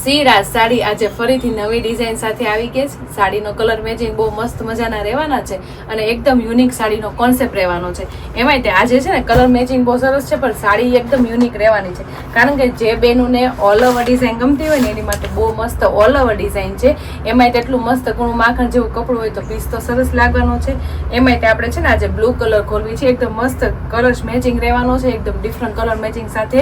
સીરા સાડી આજે ફરીથી નવી ડિઝાઇન સાથે આવી ગઈ છે. સાડીનો કલર મેચિંગ બહુ મસ્ત મજાના રહેવાના છે અને એકદમ યુનિક સાડીનો કોન્સેપ્ટ રહેવાનો છે. એમાંય તે આજે છે ને કલર મેચિંગ બહુ સરસ છે, પણ સાડી એકદમ યુનિક રહેવાની છે. કારણ કે જે બેનુને ઓલ ઓવર ડિઝાઇન ગમતી હોય ને એની માટે બહુ મસ્ત ઓલ ઓવર ડિઝાઇન છે. એમાંય તેટલું મસ્ત ગુણું માખણ જેવું કપડું હોય તો પીસ તો સરસ લાગવાનો છે. એમાંય તે આપણે છે ને આજે બ્લુ કલર ખોલવી છે. એકદમ મસ્ત કલર્સ મેચિંગ રહેવાનો છે. એકદમ ડિફરન્ટ કલર મેચિંગ સાથે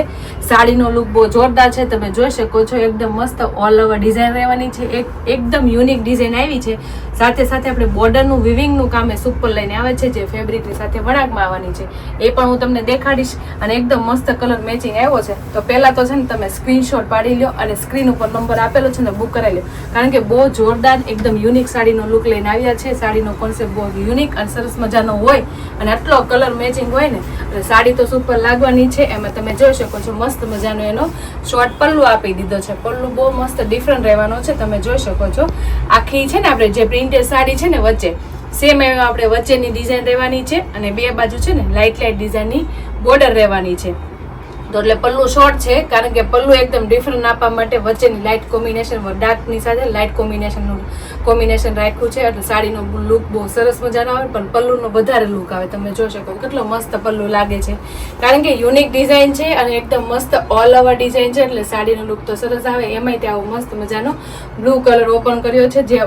સાડીનો લુક બહુ જોરદાર છે. તમે જોઈ શકો છો, એકદમ મસ્ત ઓલ ઓવર ડિઝાઇન રહેવાની છે. એક, એકદમ યુનિક ડિઝાઇન આવી છે. સાથે સાથે આપણે બોર્ડરનું વિવિંગનું કામ એ સુપર લઈને આવે છે, જે ફેબ્રિકની સાથે વણાકમાં આવવાની છે. એ પણ હું તમને દેખાડીશ અને એકદમ મસ્ત કલર મેચિંગ આવ્યો છે. તો પહેલાં તો છે ને તમે સ્ક્રીનશોટ પાડી લો અને સ્ક્રીન ઉપર નંબર આપેલો છે ને બુક કરાવી લો કારણ કે બહુ જોરદાર, એકદમ યુનિક સાડીનો લુક લઈને આવ્યા છે. સાડીનો કોન્સેપ્ટ બહુ યુનિક અને સરસ મજાનો હોય અને આટલો કલર મેચિંગ હોય ને, એટલે સાડી તો સુપર લાગવાની છે. એમાં તમે જોઈ શકો છો, મસ્ત મજાનો એનો શોર્ટ પલ્લુ આપી દીધો છે. પલ્લુ બહુ મસ્ત ડિફરન્ટ રહેવાનો છે, તમે જોઈ શકો છો. આખી છે ને આપણે જે પ્રિન્ટેડ સાડી છે ને વચ્ચે સેમ એવી આપણે વચ્ચેની ડિઝાઇન રહેવાની છે અને બે બાજુ છે ને લાઇટ લાઇટ ડિઝાઇનની બોર્ડર રહેવાની છે. તો એટલે પલ્લું શોર્ટ છે, કારણ કે પલ્લુ એકદમ ડિફરન્ટ આપવા માટે વચ્ચેની લાઇટ કોમ્બિનેશન ડાર્કની સાથે લાઇટ કોમ્બિનેશનનું કોમ્બિનેશન રાખ્યું છે. એટલે સાડીનો લુક બહુ સરસ મજાનો આવે, પણ પલ્લુનો વધારે લુક આવે. તમે જોઈ શકો કેટલો મસ્ત પલ્લુ લાગે છે. કારણ કે યુનિક ડિઝાઇન છે અને એકદમ મસ્ત ઓલ ઓવર ડિઝાઇન છે, એટલે સાડીનો લુક તો સરસ આવે. એમાંય ત્યાં આવો મસ્ત મજાનો બ્લુ કલર ઓપન કર્યો છે, જે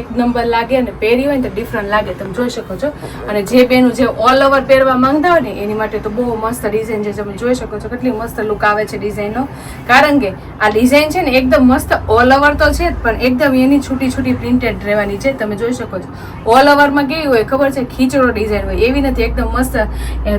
એક નંબર લાગે અને પહેરી હોય ને તો ડિફરન્ટ લાગે. તમે જોઈ શકો છો. અને જે બેનું જે ઓલ ઓવર પહેરવા માંગતા હોય ને, એની માટે તો બહુ મસ્ત ડિઝાઇન છે. તમે જોઈ શકો છો કેટલી મસ્ત લુક આવે છે ડિઝાઇનનો કારણ કે આ ડિઝાઇન છે ને એકદમ મસ્ત ઓલ ઓવર તો છે પણ એકદમ એની છૂટી છૂટી પ્રિન્ટેડ રહેવાની છે. તમે જોઈ શકો છો. ઓલ ઓવરમાં કેવી હોય ખબર છે? ખીચડો ડિઝાઇન હોય. એવી નથી, એકદમ મસ્ત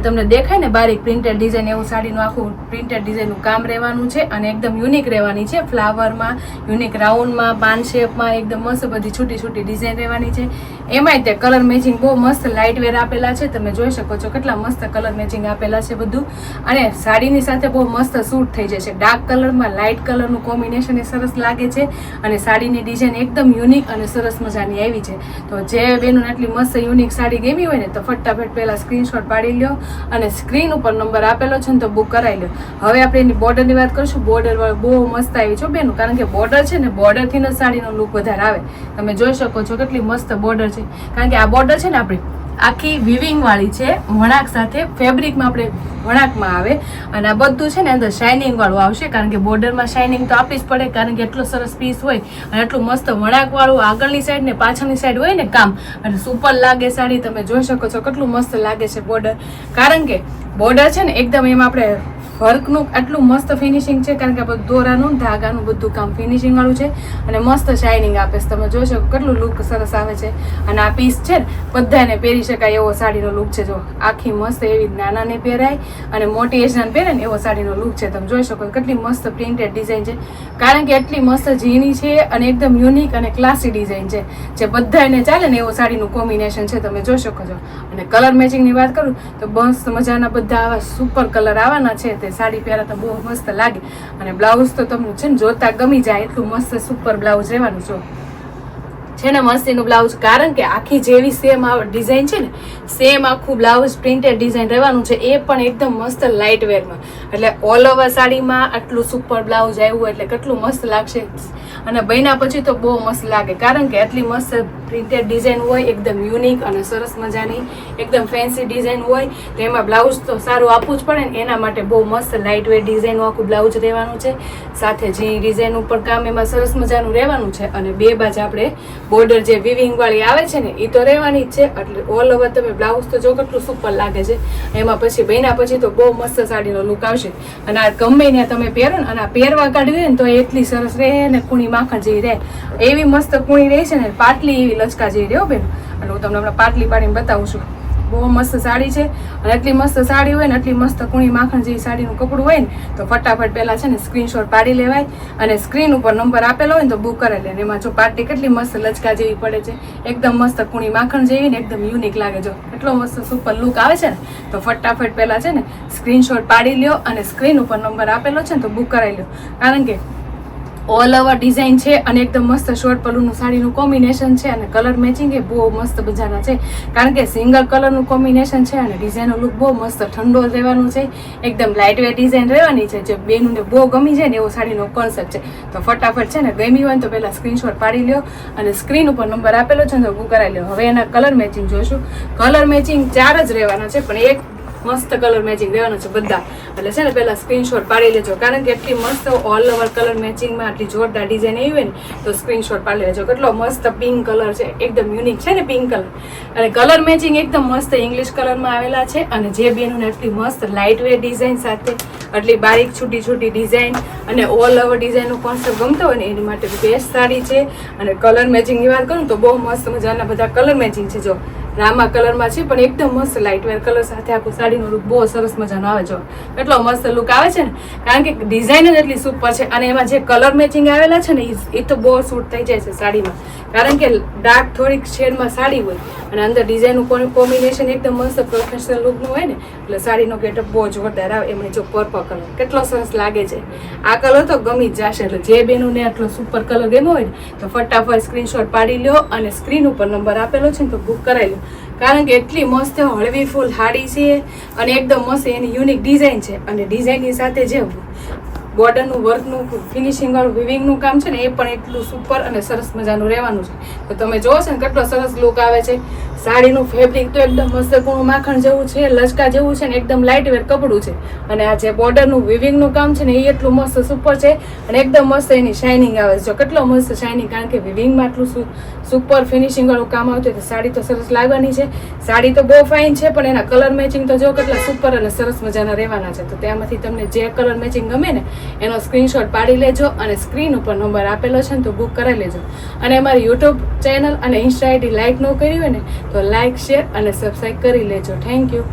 તમને દેખાય ને બારીક પ્રિન્ટેડ ડિઝાઇન એવું સાડીનું આખું પ્રિન્ટેડ ડિઝાઇનનું કામ રહેવાનું છે અને એકદમ યુનિક રહેવાની છે. ફ્લાવરમાં યુનિક રાઉન્ડમાં પાન શેપમાં એકદમ મસ્ત બધી છૂટી છૂટી ડિઝાઇન રહેવાની છે. એમાંય તે કલર મેચિંગ બહુ મસ્ત લાઇટ વેર આપેલા છે. તમે જોઈ શકો છો કેટલા મસ્ત કલર મેચિંગ આપેલા છે બધું. અને સાડીની સાથે બહુ મસ્ત સૂટ થઈ જશે. ડાર્ક કલરમાં લાઇટ કલરનું કોમ્બિનેશન એ સરસ લાગે છે અને સાડીની ડિઝાઇન એકદમ યુનિક અને સરસ મજાની આવી છે. તો જે બેનું આટલી મસ્ત યુનિક સાડી ગમી હોય ને તો ફટાફટ પહેલાં સ્ક્રીનશોટ પાડી લ્યો અને સ્ક્રીન ઉપર નંબર આપેલો છે ને તો બુક કરાવી લો હવે આપણે એની બોર્ડરની વાત કરીશું. બોર્ડર બહુ મસ્ત આવી છો બેનું. કારણ કે બોર્ડર છે ને બોર્ડરથી જ સાડીનો લુક વધારે આવે. તમે જોઈ શકો છો કેટલી મસ્ત બોર્ડર છે. કારણ કે આ બોર્ડર છે ને આપણી આખી વિવિંગ વાળી છે, વણાક સાથે ફેબ્રિકમાં આપણે વણાકમાં આવે. અને આ બધું છે ને અંદર શાઇનિંગ વાળું આવશે, કારણ કે બોર્ડરમાં શાઇનિંગ તો આપવી જ પડે, કારણ કે એટલો સરસ પીસ હોય અને એટલું મસ્ત વણાક વાળું આગળની સાઈડ ને પાછળની સાઈડ હોય ને કામ. અને સુપર લાગે સાડી, તમે જોઈ શકો છો કેટલું મસ્ત લાગે છે બોર્ડર કારણ કે બોર્ડર છે ને, એકદમ એમાં આપણે વર્કનું આટલું મસ્ત ફિનિશિંગ છે, કારણ કે આ બધું દોરાનું, ધાગાનું, બધું કામ ફિનિશિંગવાળું છે. અને મસ્ત શાઇનિંગ આપે છે. તમે જોઈ શકો કેટલું લુક સરસ આવે છે. અને આ પીસ છે ને, બધાને પહેરી શકાય એવો સાડીનો લુક છે. જો આખી મસ્ત એવી નાનાને પહેરાય અને મોટી એજના પહેરે ને, એવો સાડીનો લુક છે. તમે જોઈ શકો કેટલી મસ્ત પ્રિન્ટેડ ડિઝાઇન છે. કારણ કે એટલી મસ્ત ઝીણી છે અને એકદમ યુનિક અને ક્લાસી ડિઝાઇન છે. જે બધાને ચાલે ને, એવો સાડીનું કોમ્બિનેશન છે. તમે જોઈ શકો છો. અને કલર મેચિંગની વાત કરું તો મસ્ત મજાના બધા આવા સુપર કલર આવવાના છે તે સાડી પહેરા તો બહુ મસ્ત લાગે. અને બ્લાઉઝ તો તમને છે ને જોતા ગમી જાય, એટલું મસ્ત સુપર બ્લાઉઝ રહેવાનું જો. છે ને મસ્તીનું બ્લાઉઝ કારણ કે આખી જેવી સેમ ડિઝાઇન છે ને સેમ આખું બ્લાઉઝ પ્રિન્ટેડ ડિઝાઇન રહેવાનું છે, એ પણ એકદમ મસ્ત લાઇટ વેરમાં એટલે ઓલ ઓવર સાડીમાં આટલું સુપર બ્લાઉઝ આવ્યું એટલે કેટલું મસ્ત લાગશે. અને બન્યા પછી તો બહુ મસ્ત લાગે. કારણ કે આટલી મસ્ત પ્રિન્ટેડ ડિઝાઇન હોય, એકદમ યુનિક અને સરસ મજાની, એકદમ ફેન્સી ડિઝાઇન હોય, તો એમાં બ્લાઉઝ તો સારું આપવું જ પડે ને એના માટે બહુ મસ્ત લાઇટ વેટ ડિઝાઇનનું આખું બ્લાઉઝ રહેવાનું છે. સાથે જે ડિઝાઇન ઉપર કામ એમાં સરસ મજાનું રહેવાનું છે અને બે બાજુ આપણે બોર્ડર જે વિવિંગવાળી આવે છે ને એ તો રહેવાની જ છે. એટલે ઓલ ઓવર તમે બ્લાઉઝ તો જો કેટલું સુપર લાગે છે. એમાં પછી બન્યા પછી તો બહુ મસ્ત સાડીનો લુક આવશે. અને આ ગમે ને તમે પહેરો ને અને આ પહેરવા કાઢવી ને તો એટલી સરસ રહે ને કુણી માખણ જેવી રહે, એવી મસ્ત કુણી રહે છે ને, પાટલી એવી લચકા જેવી રહે બેન. અને હું તમને હમણાં પાટલી પાડીને બતાવું છું. બહુ મસ્ત સાડી છે અને એટલી મસ્ત સાડી હોય ને, એટલી મસ્ત કુણી માખણ જેવી સાડીનું કપડું હોય ને, તો ફટાફટ પહેલાં છે ને સ્ક્રીનશોટ પાડી લેવાય અને સ્ક્રીન ઉપર નંબર આપેલો હોય ને, તો બુક કરાવી લે. એમાં જો પાર્ટી કેટલી મસ્ત લચકા જેવી પડે છે. એકદમ મસ્ત કુણી માખણ જેવી ને, એકદમ યુનિક લાગે જો. એટલો મસ્ત સુપર લુક આવે છે ને, તો ફટાફટ પહેલાં છે ને સ્ક્રીનશોટ પાડી લ્યો અને સ્ક્રીન ઉપર નંબર આપેલો છે ને, તો બુક કરાવી લ્યો. કારણ કે ઓલ ઓવર ડિઝાઇન છે અને એકદમ મસ્ત શોર્ટ પલુનું સાડીનું કોમ્બિનેશન છે અને કલર મેચિંગ એ બહુ મસ્ત મજાના છે. કારણ કે સિંગલ કલરનું કોમ્બિનેશન છે અને ડિઝાઇનનો લુક બહુ મસ્ત ઠંડો રહેવાનું છે. એકદમ લાઇટ વેટ ડિઝાઇન રહેવાની છે. જે બેનુંને બહુ ગમી જાય ને એવો સાડીનો કોન્સેપ્ટ છે. તો ફટાફટ છે ને ગમી હોય તો પહેલાં સ્ક્રીનશોટ પાડી લ્યો અને સ્ક્રીન ઉપર નંબર આપેલો છે ને બુક કરાવી લ્યો. હવે એના કલર મેચિંગ જોઈશું. કલર મેચિંગ ચાર જ રહેવાના છે, પણ એક મસ્ત કલર મેચિંગ રહેવાનો છે બધા. એટલે છે ને પહેલાં સ્ક્રીનશોટ પાડી લેજો. કારણ કે એટલી મસ્ત ઓલ ઓવર કલર મેચિંગમાં આટલી જોરદાર ડિઝાઇન આવી હોય ને, તો સ્ક્રીનશોટ પાડી લેજો. કેટલો મસ્ત પિંક કલર છે. એકદમ યુનિક છે ને પિંક કલર અને કલર મેચિંગ એકદમ મસ્ત ઇંગ્લિશ કલરમાં આવેલા છે. અને જે બેનોને એટલી મસ્ત લાઇટ વેટ ડિઝાઇન સાથે આટલી બારીક છૂટી છૂટી ડિઝાઇન અને ઓલ ઓવર ડિઝાઇનનો કોન્સેપ્ટ ગમતો હોય ને, એની માટે બેસ્ટ સાડી છે. અને કલર મેચિંગની વાત કરું તો બહુ મસ્ત મજાના બધા કલર મેચિંગ છે જો. રામા કલરમાં છે, પણ એકદમ મસ્ત લાઇટ વેર કલર સાથે આખું સાડીનો લુક બહુ સરસ મજાનો આવે છે. એટલો મસ્ત લુક આવે છે ને? કારણ કે ડિઝાઇન જ એટલી સુપર છે અને એમાં જે કલર મેચિંગ આવેલા છે ને એ તો બહુ સૂટ થઈ જાય છે સાડીમાં. કારણ કે ડાર્ક થોડીક શેડમાં સાડી હોય. અને અંદર ડિઝાઇનનું કોમ્બિનેશન એકદમ મસ્ત પ્રોફેશનલ લુકનું હોય ને, એટલે સાડીનો ગેટઅપ બહુ જોરદાર આવે, એમણે જો પર્પલ કલર કેટલો સરસ લાગે છે. આ કલર તો ગમી જ જશે, એટલે જે બેનુંને આટલો સુપર કલર ગમ્યો હોય ને, તો ફટાફટ સ્ક્રીનશોટ પાડી લ્યો અને સ્ક્રીન ઉપર નંબર આપેલો છે ને, તો બુક કરાવી લો કારણ કે એટલી મસ્ત હળવી ફૂલ હાડી છે અને એકદમ મસ્ત એની યુનિક ડિઝાઇન છે. અને ડિઝાઇનની સાથે જે બોર્ડરનું વર્કનું ફિનિશિંગ વાળું વિવિંગનું કામ છે ને એ પણ એટલું સુપર અને સરસ મજાનું રહેવાનું છે. તો તમે જોવો છો ને કેટલો સરસ લુક આવે છે. સાડીનું ફેબ્રિક તો એકદમ મસ્ત કૂણું માખણ જેવું છે, લચકા જેવું છે ને એકદમ લાઇટ વેર કપડું છે. અને આ જે બોર્ડરનું વિવિંગનું કામ છે ને એ એટલું મસ્ત સુપર છે અને એકદમ મસ્ત એની શાઇનિંગ આવે છે. જો કેટલો મસ્ત શાઇનિંગ કારણ કે વિવિંગમાં આટલું સુપર ફિનિશિંગ વાળું કામ આવતું હોય તો સાડી તો સરસ લાગવાની છે. સાડી તો બહુ ફાઇન છે, પણ એના કલર મેચિંગ તો જો કેટલા સુપર અને સરસ મજાના રહેવાના છે. તો ત્યાંમાંથી તમને જે કલર મેચિંગ ગમે ને એનો સ્ક્રીનશોટ પાડી લેજો અને સ્ક્રીન ઉપર નંબર આપેલો છે ને તો બુક કરાવી લેજો. અને અમારી યુટ્યુબ ચેનલ અને ઇન્સ્ટા આઈડી લાઇક ન કરી હોય ને તો લાઇક શેર અને સબસ્ક્રાઈબ કરી લેજો. Thank you